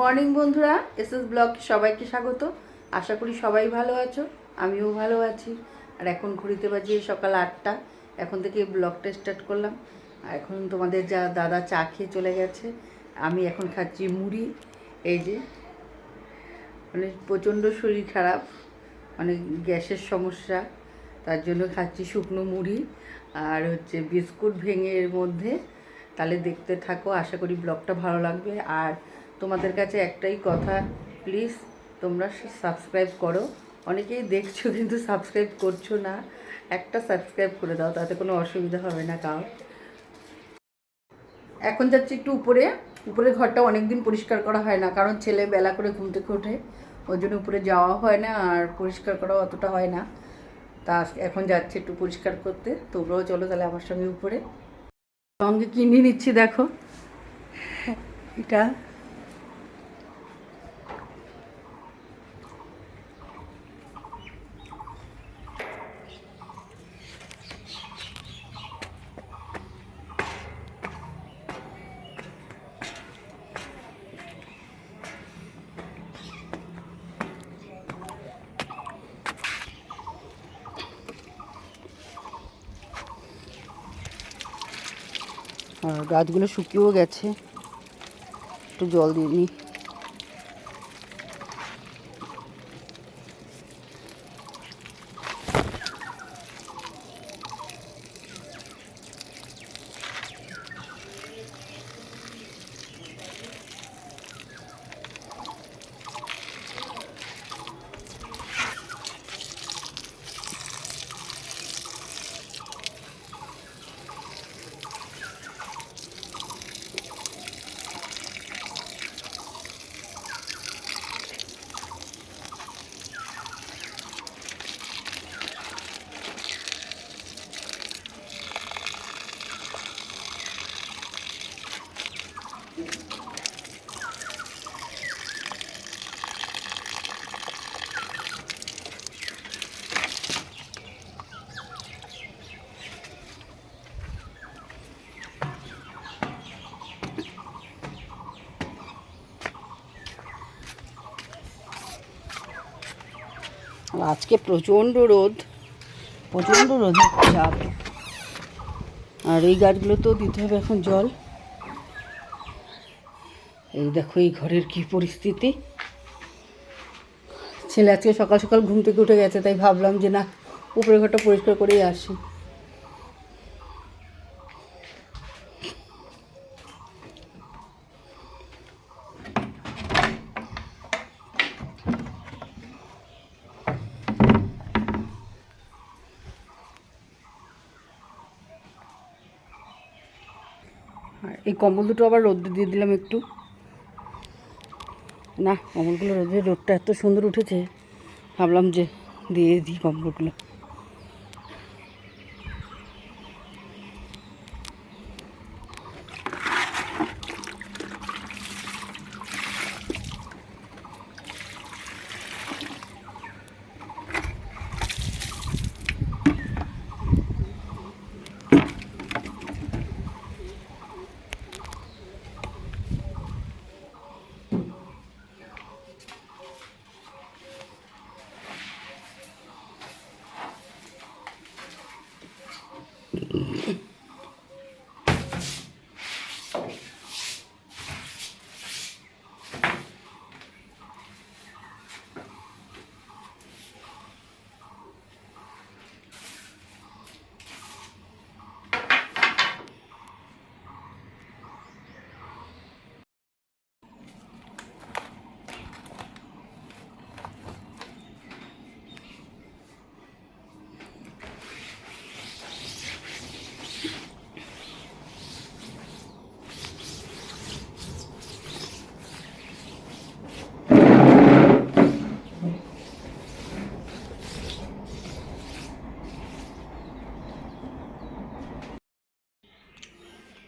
Morning বন্ধুরা S S blog সবাইকে স্বাগত। আশা করি সবাই ভালো আছো, আমিও ভালো আছি। আর এখন ঘুরিতে বাজিয়ে সকাল আটটা, এখন থেকে ব্লগটা স্টার্ট করলাম। আর এখন তোমাদের যা দাদা চা খেয়ে চলে গেছে, আমি এখন খাচ্ছি মুড়ি। এই যে মানে প্রচণ্ড শরীর খারাপ মানে গ্যাসের সমস্যা, তার জন্য খাচ্ছি শুকনো মুড়ি আর হচ্ছে বিস্কুট ভেঙে এর মধ্যে। তাহলে দেখতে থাকো, আশা করি ব্লগটা ভালো লাগবে। আর তোমাদের কাছে একটাই কথা প্লিজ তোমরা সাবস্ক্রাইব করো। অনেকেই দেখছ কিন্তু সাবস্ক্রাইব করছ না। একটা সাবস্ক্রাইব করে দাও, তাতে কোনো অসুবিধা হবে না কাউ এখন যাচ্ছি একটু উপরে। উপরে ঘরটা অনেক দিন পরিষ্কার করা হয় না, কারণ ছেলে বেলা করে ঘুম থেকে ওঠে। ওই জন্য উপরে যাওয়া হয় না আর পরিষ্কার করা অতটা হয় না। তা এখন যাচ্ছে একটু পরিষ্কার করতে। তোমরাও চলো তাহলে আমার সঙ্গে উপরে। সঙ্গে কিনে নিচ্ছি, দেখো। এটা গাছগুলো শুকিয়েও গেছে। একটু জল দিয়ে নিই। আজকে প্রচণ্ড রোদ। প্রচণ্ড রোদের চাপ আর এই গাছগুলো তো দিতে হবে এখন জল। এই দেখো, এই ঘরের কি পরিস্থিতি। ছেলে আজকে সকাল সকাল ঘুম থেকে উঠে গেছে, তাই ভাবলাম যে না উপরে ঘরটা পরিষ্কার করেই আসি আর এই কম্বল দুটো আবার রোদ্রে দিয়ে দিলাম একটু। না, কম্বলগুলো রোদে রোদটা এত সুন্দর উঠেছে। ভাবলাম যে দিয়ে দিই কম্বলগুলো।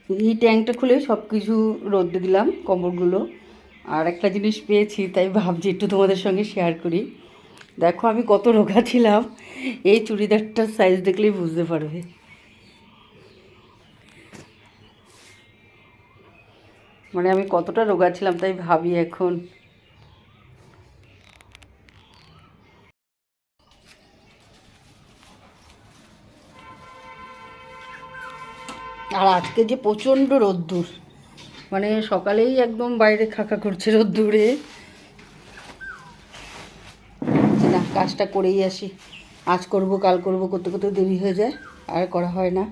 এই ট্যাঙ্কটা খুলে সব কিছু রোদে দিলাম, কম্বলগুলো। আর একটা জিনিস পেয়েছি, তাই ভাবছি একটু তোমাদের সঙ্গে শেয়ার করি। দেখো আমি কত রোগা ছিলাম, এই চুড়িদারটার সাইজ দেখলেই বুঝতে পারবে। মানে আমি কতটা রোগা ছিলাম তাই ভাবি এখন। আর আজকে যে প্রচণ্ড রোদ্দুর মানে সকালেই একদম বাইরে খাকা করছে রোদ্দুরে। না, কাজটা করেই আসি। আজ করব, কাল করব, করতে করতে দেরি হয়ে যায়, আর করা হয় না।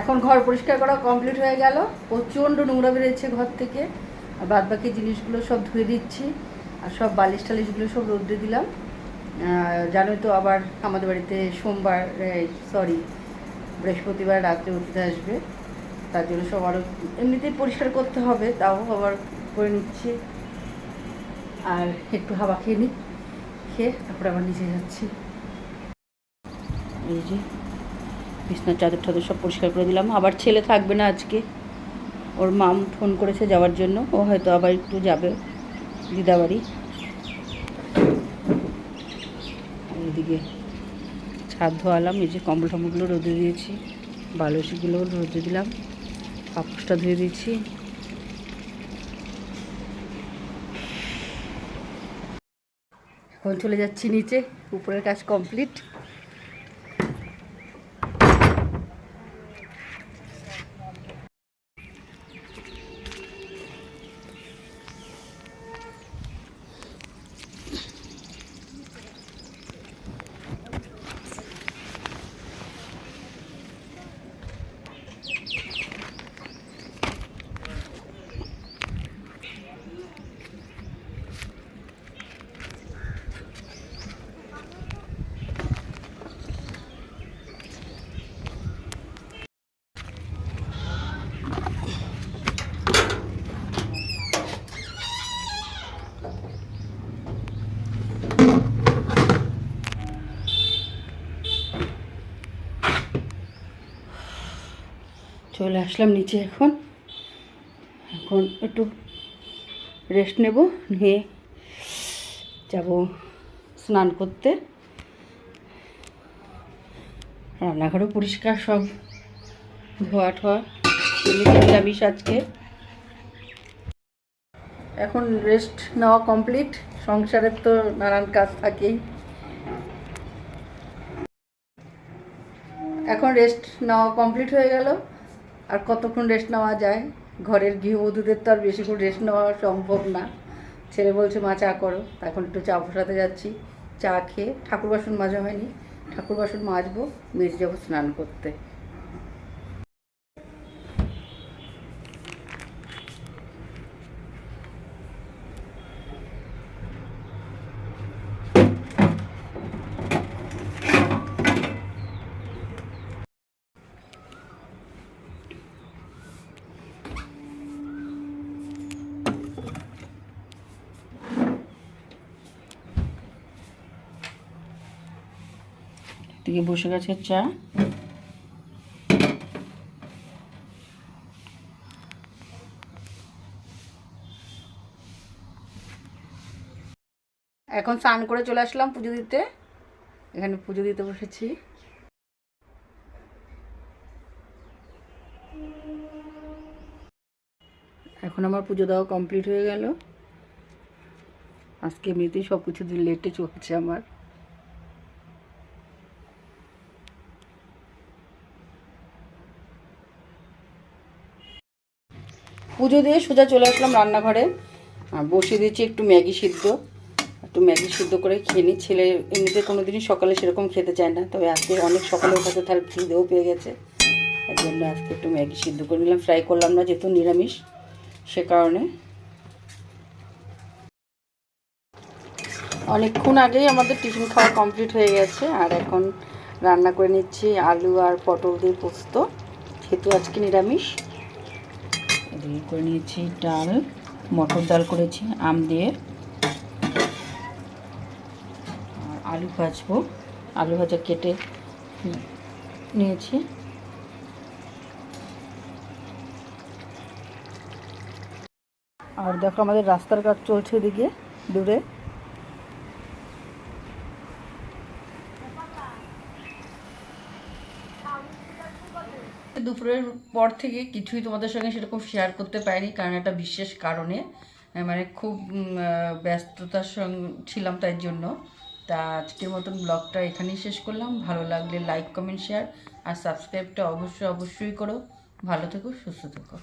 এখন ঘর পরিষ্কার করা কমপ্লিট হয়ে গেল। প্রচণ্ড নোংরা বেরিয়েছে ঘর থেকে। আর বাদ বাকি জিনিসগুলো সব ধুয়ে দিচ্ছি। আর সব বালিশ টালিশগুলো সব রোদ্রে দিলাম। জানোই তো আবার আমাদের বাড়িতে সোমবার সরি বৃহস্পতিবার রাত্রে উঠতে আসবে। তার জন্য সব আরও এমনিতেই পরিষ্কার করতে হবে, তাও আবার করে নিচ্ছি। আর একটু হাওয়া খেয়ে নিই খেয়ে তারপরে আবার নিচে যাচ্ছি। এই যে বিছনার চাদর টাদর সব পরিষ্কার করে দিলাম। আবার ছেলে থাকবে না আজকে। ওর মাম ফোন করেছে যাওয়ার জন্য। ও হয়তো আবার একটু যাবে দিদাবাড়ি। এদিকে ছাদ ধোয়ালাম, এই যে কম্বল টম্বলগুলো রোদে দিয়েছি বালুসিগুলো রোদে দিলাম পাপোসটা ধুয়ে দিয়েছি। এখন চলে যাচ্ছি নিচে, উপরের কাজ কমপ্লিট। চলে আসলাম নিচে এখন। এখন একটু রেস্ট নেব, নিয়ে যাব স্নান করতে। রান্নাঘরও পরিষ্কার সব, ধোয়া ঠোয়া নিরামিষ আজকে। এখন রেস্ট নেওয়া কমপ্লিট সংসারের তো নানান কাজ থাকেই। এখন রেস্ট নেওয়া কমপ্লিট হয়ে গেল। আর কতক্ষণ রেস্ট নেওয়া যায়? ঘরের গৃহবধূদের তো আর বেশিক্ষণ রেস্ট নেওয়া সম্ভব না। ছেলে বলছে, মা, চা করো। এখন একটু চা বসাতে যাচ্ছি। চা খেয়ে ঠাকুর বাসন মাজা হয়নি। ঠাকুর বাসন মাজবো মেজে যাব স্নান করতে। দিকে বসে গেছে চা। এখন স্নান করে চলে আসলাম পুজো দিতে। এখানে পুজো দিতে বসেছি। এখন আমার পুজো দেওয়া কমপ্লিট হয়ে গেল। আজকে এমনিতেই সব কিছু লেটে চলছে আমার। পুজো দিয়ে সোজা চলে আসলাম রান্নাঘরে। বসিয়ে দিয়েছি একটু ম্যাগি সিদ্ধ। একটু ম্যাগি সিদ্ধ করে খেয়ে নিই। ছেলে এমনিতে কোনো দিনই সকালে সেরকম খেতে চায় না, তবে আজকে অনেক সকালে ওঠাতে তার খিদেও পেয়ে গেছে। তার জন্য আজকে একটু ম্যাগি সিদ্ধ করে নিলাম। ফ্রাই করলাম না, যেহেতু নিরামিষ, সে কারণে। অনেকক্ষণ আগেই আমাদের টিফিন খাওয়া কমপ্লিট হয়ে গেছে, আর এখন রান্না করে নিচ্ছি আলু আর পটল দিয়ে পোস্ত। যেহেতু আজকে নিরামিষ এদিকে করে নিয়েছি ডাল, মটর ডাল করেছি, আম দিয়ে। আর আলু ভাজবো। আলু ভাজা কেটে নিয়েছি। আর দেখো আমাদের রাস্তার কাজ চলছে এদিকে, দূরে। দুপুরের পর থেকে কিছুই তোমাদের সঙ্গে সেরকম শেয়ার করতে পারিনি, কারণ একটা বিশেষ কারণে। মানে খুব ব্যস্ততার সঙ্গে ছিলাম তাই জন্য। তা আজকের মতন ব্লগটা এখানেই শেষ করলাম। ভালো লাগলে লাইক কমেন্ট শেয়ার আর সাবস্ক্রাইবটা অবশ্যই অবশ্যই করো। ভালো থেকো, সুস্থ থেকো।